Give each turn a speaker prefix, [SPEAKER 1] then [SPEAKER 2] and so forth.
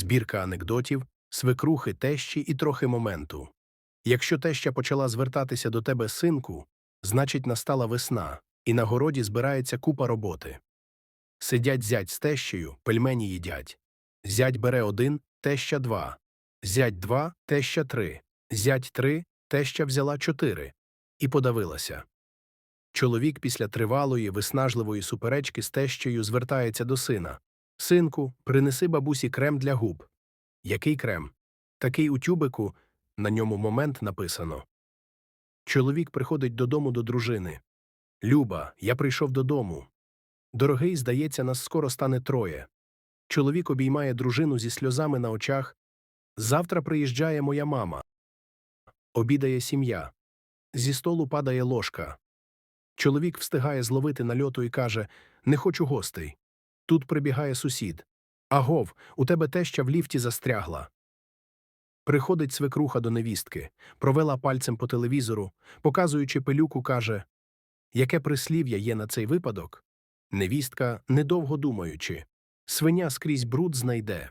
[SPEAKER 1] збірка анекдотів, свекрухи, тещі і трохи моменту. Якщо теща почала звертатися до тебе синку, значить настала весна, і на городі збирається купа роботи. Сидять зять з тещею, пельмені їдять. Зять бере один, теща два. Зять два, теща три. Зять три, теща взяла чотири. І подавилася. Чоловік після тривалої, виснажливої суперечки з тещею звертається до сина. Синку, принеси бабусі крем для губ. Який крем? Такий у тюбику, на ньому момент написано. Чоловік приходить додому до дружини. Люба, я прийшов додому. Дорогий, здається, нас скоро стане троє. Чоловік обіймає дружину зі сльозами на очах. Завтра приїжджає моя мама. Обідає сім'я. Зі столу падає ложка. Чоловік встигає зловити нальоту і каже Не хочу гостей. Тут прибігає сусід. Агов, у тебе теща в ліфті застрягла. Приходить свекруха до невістки, провела пальцем по телевізору, показуючи пилюку, каже Яке прислів'я є на цей випадок? Невістка, недовго думаючи, свиня скрізь бруд знайде.